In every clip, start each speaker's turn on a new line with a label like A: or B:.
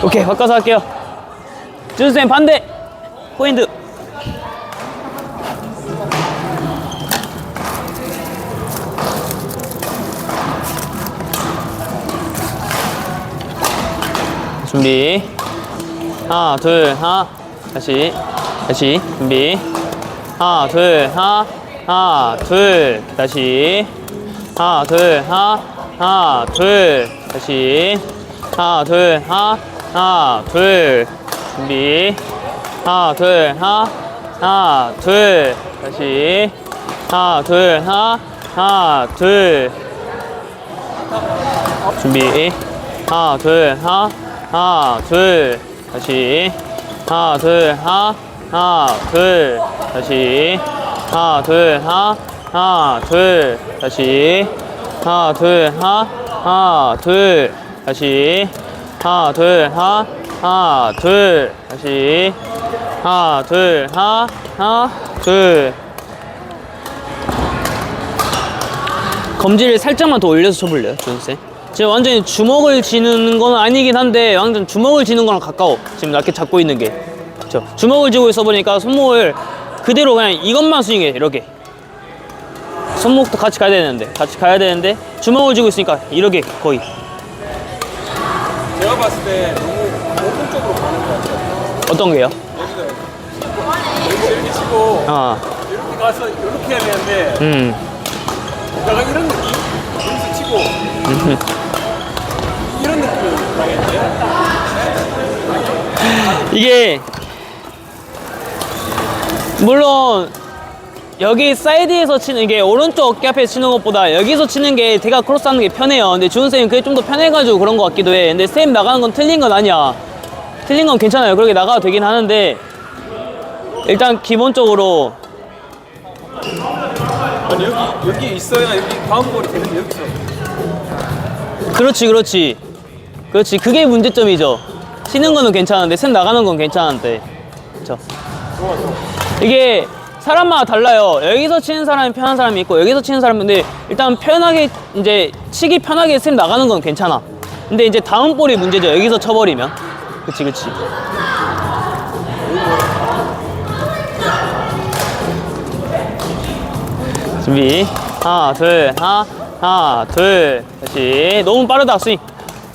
A: 오케이 바꿔서 할게요. 준쌤 반대. 포인트. 준비. 하나 둘 하나. 다시 다시. 준비. 하나 둘 하나. 하나 둘 다시. 하나 둘 하나. 하나 둘 다시. 하나 둘 하나 하나 둘 준비 하나 둘 하나 하나 둘 다시 하나 둘 하나 하나 둘 준비 하나 둘 하나 하나 둘 다시 하나 둘 하나 하나 둘 다시 하나 둘 하나 하나 둘 다시 하나 둘 하나 하나 둘 다시 하나 둘 하나 하나 둘 다시 하나 둘 하나 하나 둘 검지를 살짝만 더 올려서 쳐볼래요, 준쌤? 지금 완전히 주먹을 쥐는 건 아니긴 한데 완전 주먹을 쥐는 거랑 가까워. 지금 이렇게 잡고 있는 게. 그쵸? 주먹을 쥐고 있어 보니까 손목을 그대로 그냥 이것만 스윙해, 이렇게. 손목도 같이 가야 되는데, 같이 가야 되는데 주먹을 쥐고 있으니까 이렇게 거의.
B: 제가 봤을 때 너무 공통적으로 가는 것 같아요.
A: 어떤 게요?
B: 이렇게 이렇게 치고
A: 아,
B: 이렇게 가서 이렇게 해야 되는데
A: 음.
B: 약간 이런 느낌? 여기서 치고 이런 느낌이 나겠는데?
A: 이게 물론 여기 사이드에서 치는 게 오른쪽 어깨 앞에 치는 것보다 여기서 치는 게 대가 크로스 하는 게 편해요. 근데 주은 쌤이 그게 좀 더 편해가지고 그런 것 같기도 해. 근데 쌤 나가는 건 틀린 건 아니야. 틀린 건 괜찮아요. 그렇게 나가도 되긴 하는데 일단 기본적으로
B: 아니 여기 여기 있어야 여기 다음 볼이 되는데 여기서
A: 그렇지 그렇지 그렇지 그게 문제점이죠. 치는 거는 괜찮은데 쌤 나가는 건 괜찮은데 그렇죠. 이게 사람마다 달라요. 여기서 치는 사람이 편한 사람이 있고 여기서 치는 사람인데 일단 편하게 이제 치기 편하게 쌤 나가는 건 괜찮아. 근데 이제 다음 볼이 문제죠. 여기서 쳐버리면. 그치 그치. 준비 하나 둘 하나 하나 둘 다시 너무 빠르다 스윙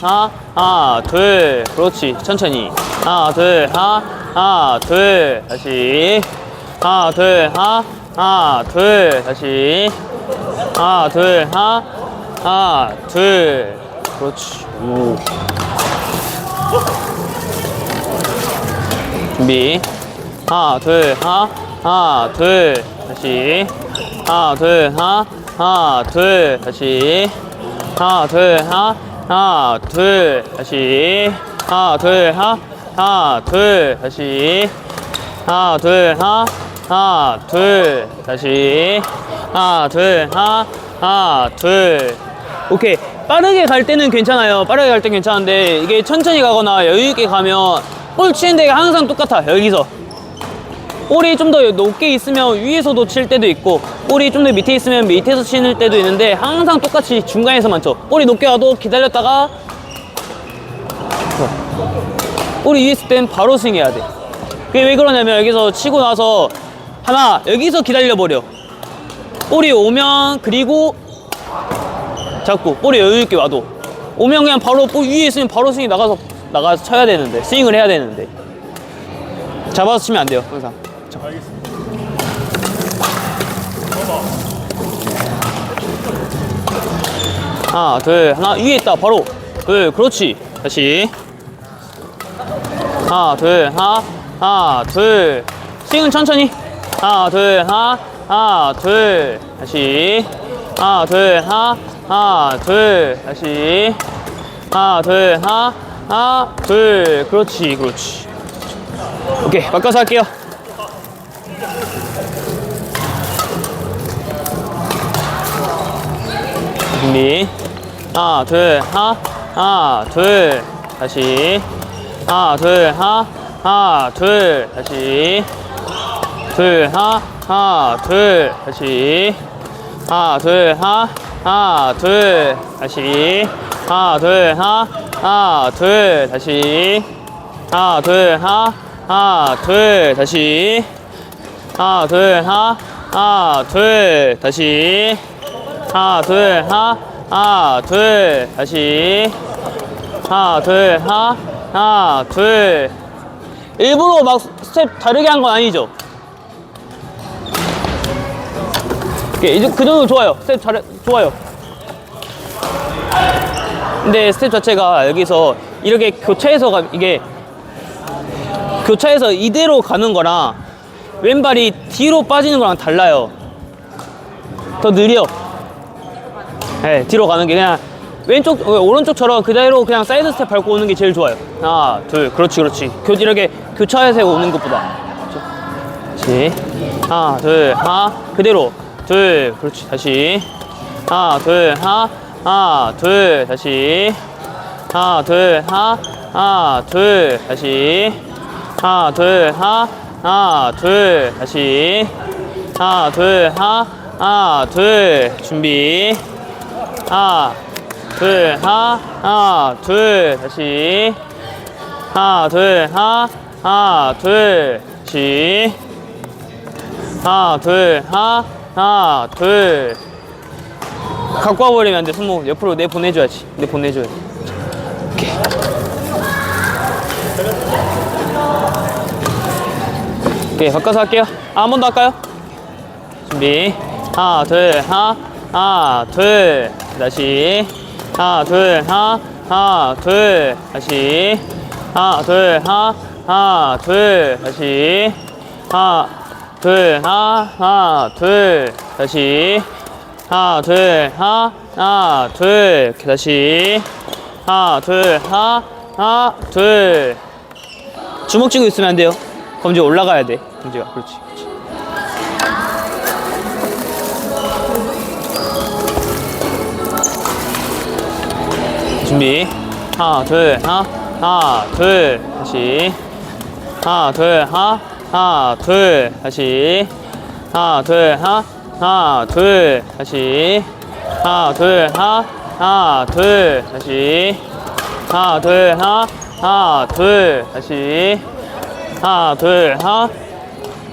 A: 하나 하나 둘 그렇지 천천히 하나 둘 하나 하나 둘 다시 하나 둘 하나 하나 둘 다시 하나 둘 하나 하나 둘 그렇지 오. 준비 하나 둘 하나 하나 둘 다시 하나 둘 하나 하나 둘 다시 하나 둘 하나 하나 둘 다시 하나 둘 하나 하나 둘 다시 하나 둘 하나 하나 둘 다시. 하나 둘 하나 하나 둘. 오케이. 빠르게 갈 때는 괜찮아요. 빠르게 갈 땐 괜찮은데 이게 천천히 가거나 여유 있게 가면 볼 치는 데가 항상 똑같아 여기서. 볼이 좀 더 높게 있으면 위에서도 칠 때도 있고 볼이 좀 더 밑에 있으면 밑에서 치는 때도 있는데 항상 똑같이 중간에서만 쳐. 볼이 높게 와도 기다렸다가 볼이 위에 있을 땐 바로 스윙해야 돼. 그게 왜 그러냐면 여기서 치고 나서 하나 여기서 기다려버려. 볼이 오면 그리고 자꾸 볼이 여유있게 와도. 오면 그냥 바로 볼 위에 있으면 바로 스윙 나가서 나가서 쳐야 되는데 스윙을 해야 되는데. 잡아서 치면 안 돼요 항상. 하나 둘 하나 위에 있다 바로. 둘 그렇지. 다시. 하나 둘 하나 하나 둘. 스윙은 천천히 하나 둘 하나 하나 둘 다시. 하나 둘 하나 하나 둘 다시. 하나 둘 하나 하나 둘. 그렇지 그렇지. 오케이 바꿔서 할게요. 준비 하나 둘 하나 하나 둘 다시. 하나 둘 하나 하나 둘 다시 둘 하나 하나 둘 다시 하나 둘 하나 하나 둘 다시 하나 둘 하나 하나, 둘, 다시. 하나, 둘, 하나, 하나, 둘, 다시. 하나, 둘, 하나, 하나, 둘, 다시. 하나, 둘, 하나, 하나, 둘, 다시. 하나, 둘, 하나, 하나, 둘. 일부러 막 스텝 다르게 한 건 아니죠? 예, 이제 그 정도 좋아요. 스텝 잘, 좋아요. 근데 스텝 자체가 여기서 이렇게 교차해서 가, 이게 교차해서 이대로 가는 거랑 왼발이 뒤로 빠지는 거랑 달라요. 더 느려. 네, 뒤로 가는 게 그냥 왼쪽, 어, 오른쪽처럼 그대로 그냥 사이드 스텝 밟고 오는 게 제일 좋아요. 하나, 둘, 그렇지, 그렇지. 교, 이렇게 교차해서 오는 것보다. 다시. 하나, 둘, 하나, 그대로. 둘, 그렇지, 다시. 하나, 둘, 하나, 하나, 둘, 다시. 하나, 둘, 하나, 하나, 둘, 다시. 하나, 둘, 하나, 하나, 둘, 다시. 하나, 둘, 하나, 하나, 둘, 준비. 하나, 둘, 하나, 하나, 둘, 다시. 하나, 둘, 하나, 하나, 둘, 다시. 하나, 둘, 하나, 하나, 둘. 갖고 와버리면 안 돼. 손목 옆으로 내 보내줘야지. 내 보내줘야 돼. 오케이. 오케이, 바꿔서 할게요. 아, 한 번 더 할까요? 준비. 하나, 둘, 하나, 하나, 둘. 다시. 하나, 둘, 하나, 하나, 둘. 다시. 하나, 둘, 하나, 하나, 둘. 다시. 하나, 둘, 하나, 하나, 둘. 다시. 하나, 둘, 하나, 하나, 둘. 이렇게 다시. 하나, 둘, 하나, 하나, 둘. 주먹 쥐고 있으면 안 돼요. 검지 올라가야 돼. 검지가. 그렇지. 그렇지. 준비. 하나, 둘, 하나, 하나, 둘. 다시. 하나, 둘, 하나, 하나, 둘. 다시. 하나, 둘, 하나, 하나, 둘. 다시. 하나, 둘, 하나, 하나, 둘. 다시. 하나, 둘, 하나, 하나, 둘. 다시. 하나, 둘, 하나.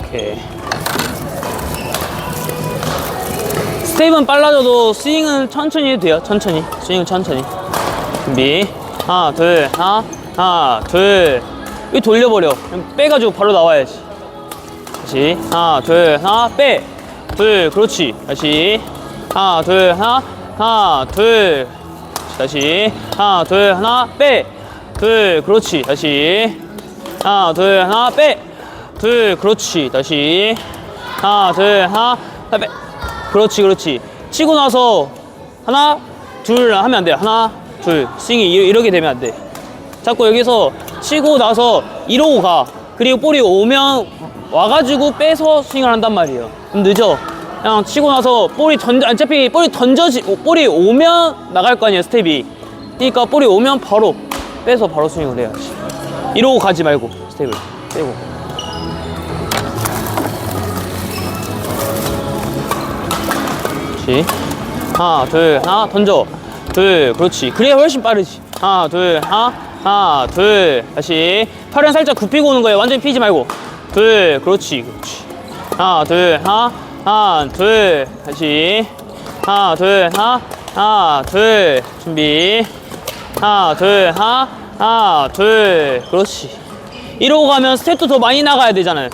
A: 오케이. 스텝은 빨라져도 스윙은 천천히 해도 돼요. 천천히. 스윙은 천천히. 준비. 하나, 둘, 하나, 하나, 둘. 이 돌려버려. 빼가지고 바로 나와야지. 다시. 하나, 둘, 하나, 빼. 둘, 그렇지. 다시. 하나, 둘, 하나, 하나, 둘. 다시. 하나, 둘, 하나, 빼. 둘, 그렇지. 다시. 하나, 둘, 하나, 빼. 둘, 그렇지. 다시. 하나, 둘, 하나, 빼. 그렇지, 그렇지. 치고 나서 하나, 둘 하면 안 돼요. 하나, 둘. 스윙이 이- 이렇게 되면 안 돼. 자꾸 여기서 치고 나서 이러고 가. 그리고 볼이 오면 와가지고 빼서 스윙을 한단 말이에요. 늦어. 그냥 치고 나서 볼이 던져, 어차피 볼이 던져지, 볼이 오면 나갈 거 아니에요, 스텝이. 그러니까 볼이 오면 바로 빼서 바로 스윙을 해야지. 이러고 가지 말고, 스텝을. 빼고. 그렇지. 하나, 둘, 하나, 던져. 둘, 그렇지. 그래야 훨씬 빠르지. 하나, 둘, 하나, 하나, 둘. 다시. 팔은 살짝 굽히고 오는 거예요. 완전히 피지 말고. 둘, 그렇지, 그렇지. 하나, 둘, 하나, 하나, 둘. 다시. 하나, 둘, 하나, 하나, 둘. 준비. 하나, 둘, 하나, 하나, 둘. 그렇지. 이러고 가면 스텝도 더 많이 나가야 되잖아요.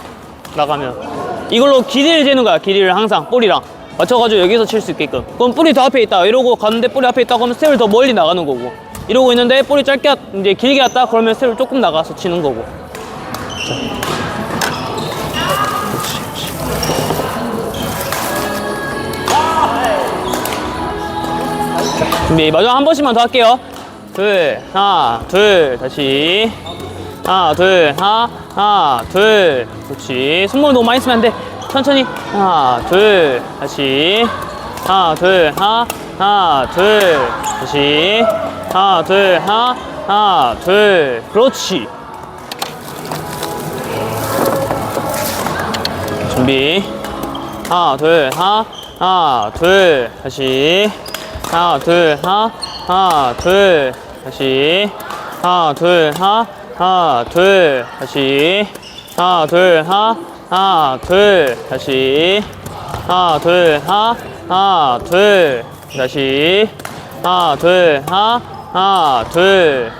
A: 나가면. 이걸로 길이를 재는 거야, 길이를 항상, 볼이랑. 맞춰가지고 여기서 칠 수 있게끔. 그럼 볼이 더 앞에 있다. 이러고 갔는데 볼이 앞에 있다고 하면 스텝을 더 멀리 나가는 거고. 이러고 있는데 볼이 짧게, 왔- 이제 길게 왔다? 그러면 스텝을 조금 나가서 치는 거고. 준비. 마지막 한 번씩만 더 할게요. 둘 하나 둘 다시. 하나 둘 하나 하나 둘. 그렇지. 손목을 너무 많이 쓰면 안돼. 천천히. 하나 둘 다시. 하나 둘 하나 하나 둘 다시. 하나 둘 하나 하나 둘. 그렇지. 준비. 하나 둘 하나 하나 둘 다시 하나 둘 하나 하나 둘 다시 하나, 둘, 하나, 하나, 둘, 다시. 하나, 둘, 하나, 하나, 둘, 다시. 하나, 둘, 하나, 하나, 둘, 다시. 하나, 둘, 하나, 하나, 둘.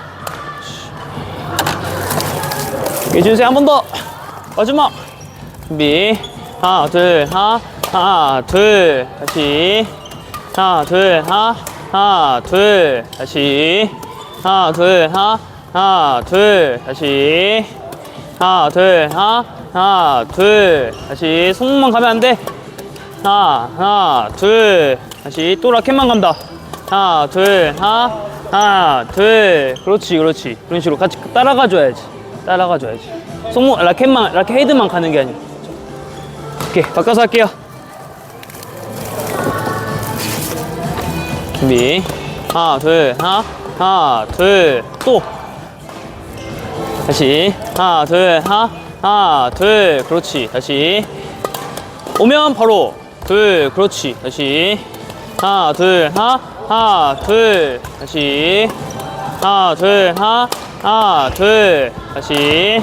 A: 해주세요. 한번 더. 마지막. 준비. 하나, 둘, 하나, 하나, 둘. 다시. 하나, 둘, 하나, 하나, 둘. 다시. 하나, 둘, 하나, 하나, 둘. 다시. 하나, 둘, 하나, 하나, 둘. 다시. 손목만 가면 안 돼. 하나, 하나, 둘. 다시. 또 라켓만 간다. 하나, 둘, 하나, 하나, 둘. 그렇지, 그렇지. 그런 식으로 같이 따라가 줘야지. 따라가 줘야지. 손목, 라켓만, 라켓 헤드만 가는 게 아니라. 오케이, 바꿔서 할게요. 준비. 하나, 둘, 하나, 하나, 둘, 또. 다시. 하나, 둘, 하나, 하나, 둘. 그렇지. 다시. 오면 바로. 둘, 그렇지. 다시. 하나, 둘, 하나, 하나, 둘. 다시. 하나, 둘, 하나, 하나, 둘. 다시.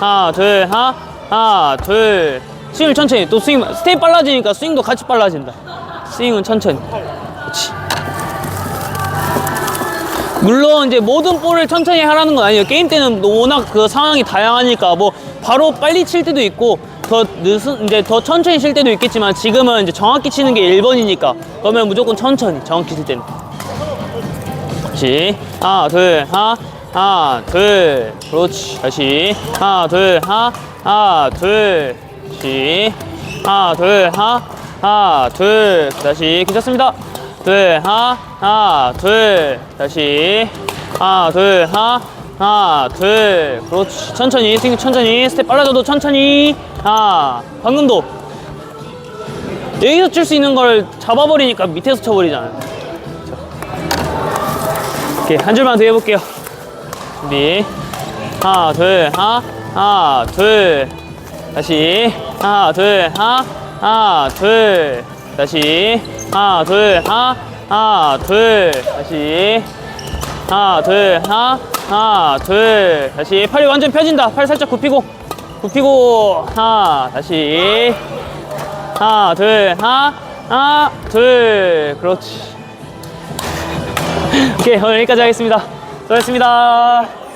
A: 하나, 둘, 하나, 하나, 둘. 스윙을 천천히. 또 스윙, 스텝 빨라지니까 스윙도 같이 빨라진다. 스윙은 천천히. 그렇지. 물론 이제 모든 볼을 천천히 하라는 건 아니에요. 게임 때는 워낙 그 상황이 다양하니까 뭐 바로 빨리 칠 때도 있고 더 늦은 이제 더 천천히 칠 때도 있겠지만 지금은 이제 정확히 치는 게 1번이니까 그러면 무조건 천천히 정확히 칠 때는. 다시. 하나 둘 하나 하나 둘. 그렇지. 다시. 하나 둘 하나 하나 둘. 다시. 하나 둘 하나 하나 둘. 다시. 괜찮습니다 둘 하나 하나 둘 다시. 하나 둘 하나 하나 둘. 그렇지. 천천히 스윙 천천히. 스텝 빨라져도 천천히. 하나 방금도. 여기서 칠 수 있는 걸 잡아버리니까 밑에서 쳐버리잖아요. 오케이 한 줄만 더 해볼게요. 준비. 하나 둘 하나 하나 둘. 다시. 하나 둘 하나 하나 둘 다시. 하나 둘 하나 하나 둘 다시. 하나 둘 하나 하나 둘 다시. 팔이 완전 펴진다. 팔 살짝 굽히고 굽히고 하나 다시. 하나 둘 하나 하나 둘. 그렇지. 오케이 오늘 여기까지 하겠습니다. 수고하셨습니다